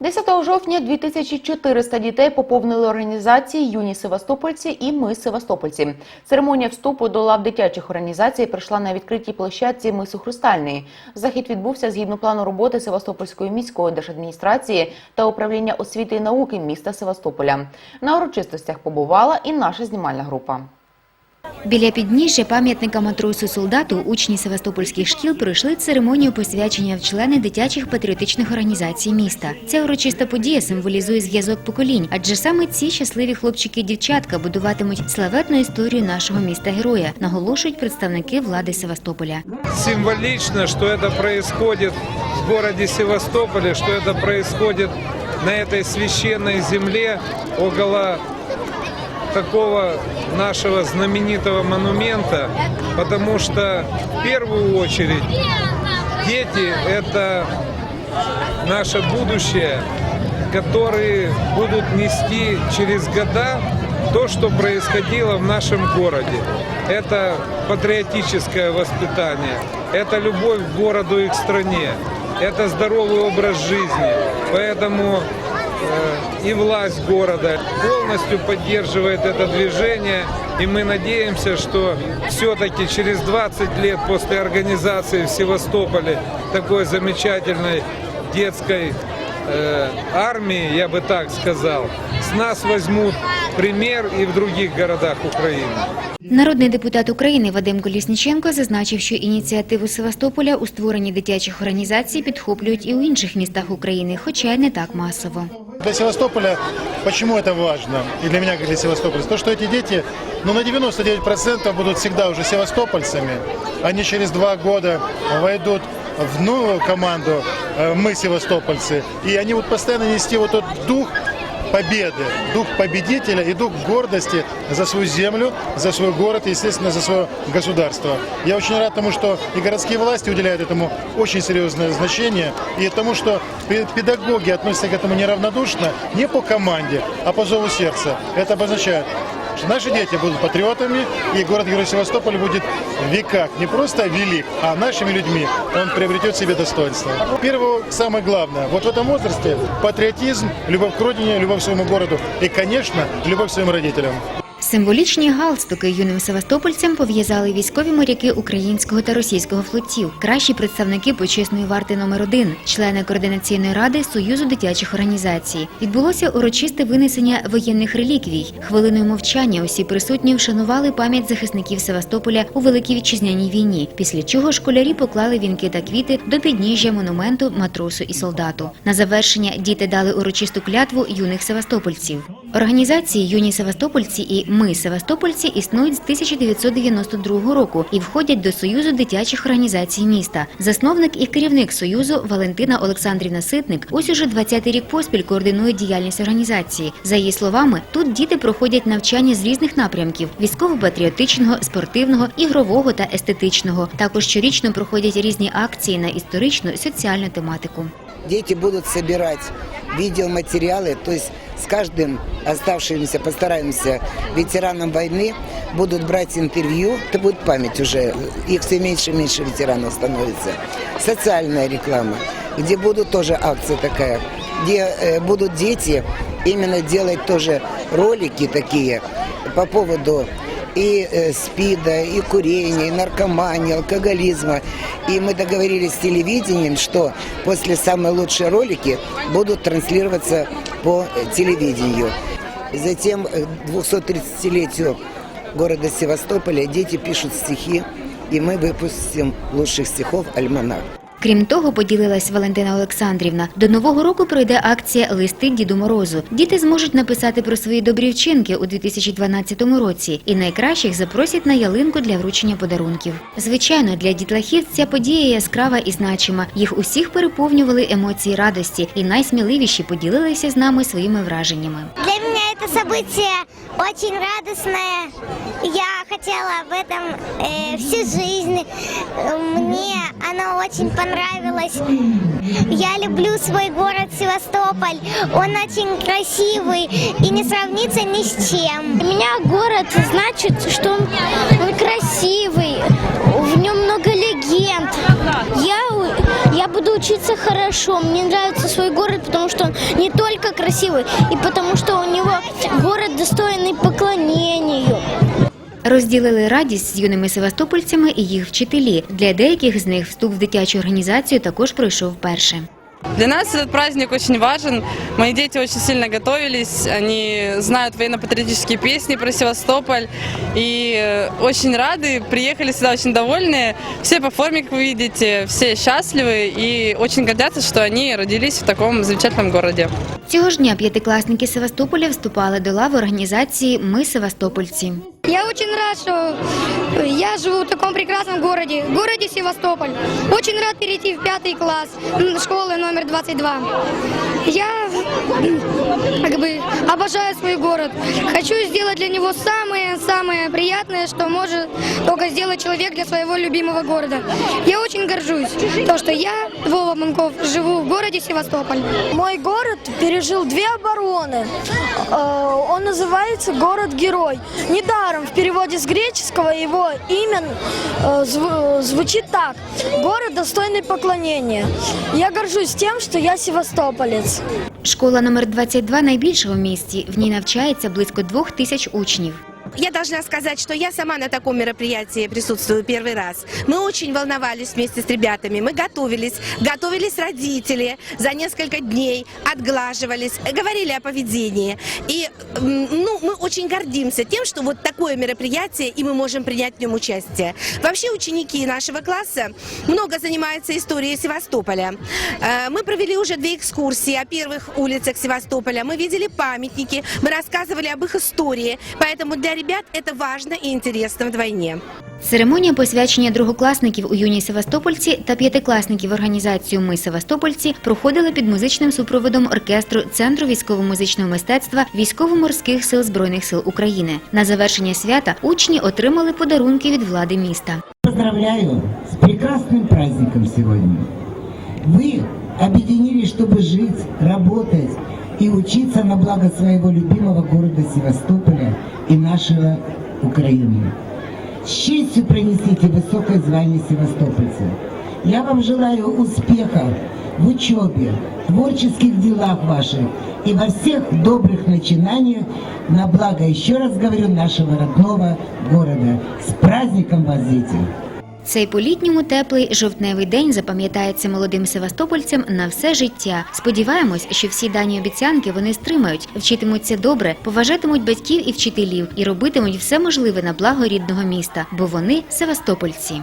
10 жовтня 2400 дітей поповнили організації Юні Севастопольці і Ми Севастопольці. Церемонія вступу до лав дитячих організацій пройшла на відкритій площадці Мису Хрустальний. Захід відбувся згідно плану роботи Севастопольської міської держадміністрації та управління освіти і науки міста Севастополя. На урочистостях побувала і наша знімальна група. Біля підніжжя пам'ятника матросу солдату учні севастопольських шкіл пройшли церемонію посвячення в члени дитячих патріотичних організацій міста. Ця урочиста подія символізує зв'язок поколінь, адже саме ці щасливі хлопчики і дівчатка будуватимуть славетну історію нашого міста героя, наголошують представники влади Севастополя. символично, что это происходит в городе Севастополе, что это происходит на этой священной земле около такого нашего знаменитого монумента, потому что в первую очередь дети – это наше будущее, которые будут нести через года то, что происходило в нашем городе. Это патриотическое воспитание, это любовь к городу и к стране, это здоровый образ жизни. Поэтому и власть города полностью поддерживает это движение. И мы надеемся, что все-таки через 20 лет после организации в Севастополе такой замечательной детской э, армии, я бы так сказал, с нас возьмут пример и в других городах Украины. Народний депутат України Вадим Колісніченко зазначив, що ініціативу Севастополя у створенні дитячих організацій підхоплюють і у інших містах України, хоча й не так масово. Для Севастополя, почему это важно, и для меня, как для Севастопольца, то, что эти дети, ну, на 99% будут всегда уже севастопольцами. Они через два года войдут в новую команду э, «Мы севастопольцы», и они будут постоянно нести вот тот дух победы, дух победителя и дух гордости за свою землю, за свой город и, естественно, за свое государство. Я очень рад тому, что и городские власти уделяют этому очень серьезное значение, и тому, что пе- педагоги относятся к этому неравнодушно, не по команде, а по зову сердца. Это обозначает, что наши дети будут патриотами, и город-герой Севастополь будет в веках не просто велик, а нашими людьми он приобретет себе достоинство. Первое, самое главное, вот в этом возрасте патриотизм, любовь к родине, любовь к своему городу и, конечно, любовь к своим родителям. Символічні галстуки юним севастопольцям пов'язали військові моряки українського та російського флотів, кращі представники почесної варти номер 1 члени координаційної ради Союзу дитячих організацій. Відбулося урочисте винесення воєнних реліквій. Хвилиною мовчання усі присутні вшанували пам'ять захисників Севастополя у Великій вітчизняній війні. Після чого школярі поклали вінки та квіти до підніжжя монументу матросу і солдату. На завершення діти дали урочисту клятву юних севастопольців. Організації Юні Севастопольці і Ми Севастопольці існують з 1992 року і входять до Союзу дитячих організацій міста. Засновник і керівник Союзу Валентина Олександрівна Ситник ось уже 20-й рік поспіль координує діяльність організації. За її словами, тут діти проходять навчання з різних напрямків: військово-патріотичного, спортивного, ігрового та естетичного. Також щорічно проходять різні акції на історичну соціальну тематику дети будут собирать видеоматериалы, то есть с каждым оставшимся, постараемся, ветераном войны будут брать интервью, это будет память уже, их все меньше и меньше ветеранов становится. Социальная реклама, где будут тоже акция такая, где э, будут дети именно делать тоже ролики такие по поводу и э, СПИДа, и курения, и наркомании, алкоголизма. И мы договорились с телевидением, что после самые лучшие ролики будут транслироваться по э, телевидению. Затем э, к 230-летию города Севастополя дети пишут стихи, и мы выпустим лучших стихов «Альманах». Крім того, поділилась Валентина Олександрівна. До нового року пройде акція Листи Діду Морозу. Діти зможуть написати про свої добрі вчинки у 2012 році, і найкращих запросять на ялинку для вручення подарунків. Звичайно, для дітлахів ця подія яскрава і значима. Їх усіх переповнювали емоції радості, і найсміливіші поділилися з нами своїми враженнями. Это событие очень радостное. Я хотела об этом э, всю жизнь. Мне оно очень понравилось. Я люблю свой город Севастополь. Он очень красивый и не сравнится ни с чем. Для меня город значит, что он, он красивый, в нем много легенд. Я, я бы буду учиться хорошо. Мне нравится свой город, потому что он не только красивый, и потому что у него город достойный поклонению. Розділили радість з юними севастопольцями і їх вчителі. Для деяких з них вступ в дитячу організацію також пройшов перше. Для нас этот праздник очень важен. Мои дети очень сильно готовились. Они знают военно-патриотические песни про Севастополь. И э, очень рады, приехали сюда очень довольные. Все по форме, как вы видите, все счастливы и очень гордятся, что они родились в таком замечательном городе. Цього ж дня п'ятикласники Севастополя вступали до лав організації Ми Севастопольці. Я очень рад, что я живу в таком прекрасном городе, городе Севастополь. Очень рад перейти в пятый класс школы номер 22. Я как бы обожаю свой город. Хочу сделать для него самое-самое приятное, что может только сделать человек для своего любимого города. Я очень горжусь, то, что я, Вова Манков, живу в городе Севастополь. Мой город пережил две обороны. Э, Он называется город-герой. Недаром в переводе с греческого его имя э, зв- звучит так. Город достойный поклонения. Я горжусь тем, что я севастополец. Школа номер 22 найбільша в місті. В ній навчається близько двох тисяч учнів. Я должна сказать, что я сама на таком мероприятии присутствую первый раз. Мы очень волновались вместе с ребятами, мы готовились, готовились родители за несколько дней, отглаживались, говорили о поведении. И ну, мы очень гордимся тем, что вот такое мероприятие, и мы можем принять в нем участие. Вообще ученики нашего класса много занимаются историей Севастополя. Э, Мы провели уже две экскурсии о первых улицах Севастополя, мы видели памятники, мы рассказывали об их истории, поэтому для ребят это важно и интересно вдвойне. Церемонія посвячення другокласників у юній Севастопольці та п'ятикласників в організацію Ми Севастопольці проходила під музичним супроводом оркестру Центру військово-музичного мистецтва Військово-морських сил Збройних сил України. На завершення свята учні отримали подарунки від влади міста. Поздравляю с прекрасным праздником сегодня. Вы объединились, чтобы жить, работать И учиться на благо своего любимого города Севастополя и нашего Украины. С честью пронесите высокое звание севастопольца. Я вам желаю успеха в учебе, творческих делах ваших и во всех добрых начинаниях на благо, еще раз говорю, нашего родного города. С праздником вас, дети! Цей по-літньому теплий жовтневий день запам'ятається молодим севастопольцям на все життя. Сподіваємось, що всі дані обіцянки вони стримають, вчитимуться добре, поважатимуть батьків і вчителів і робитимуть все можливе на благо рідного міста, бо вони севастопольці.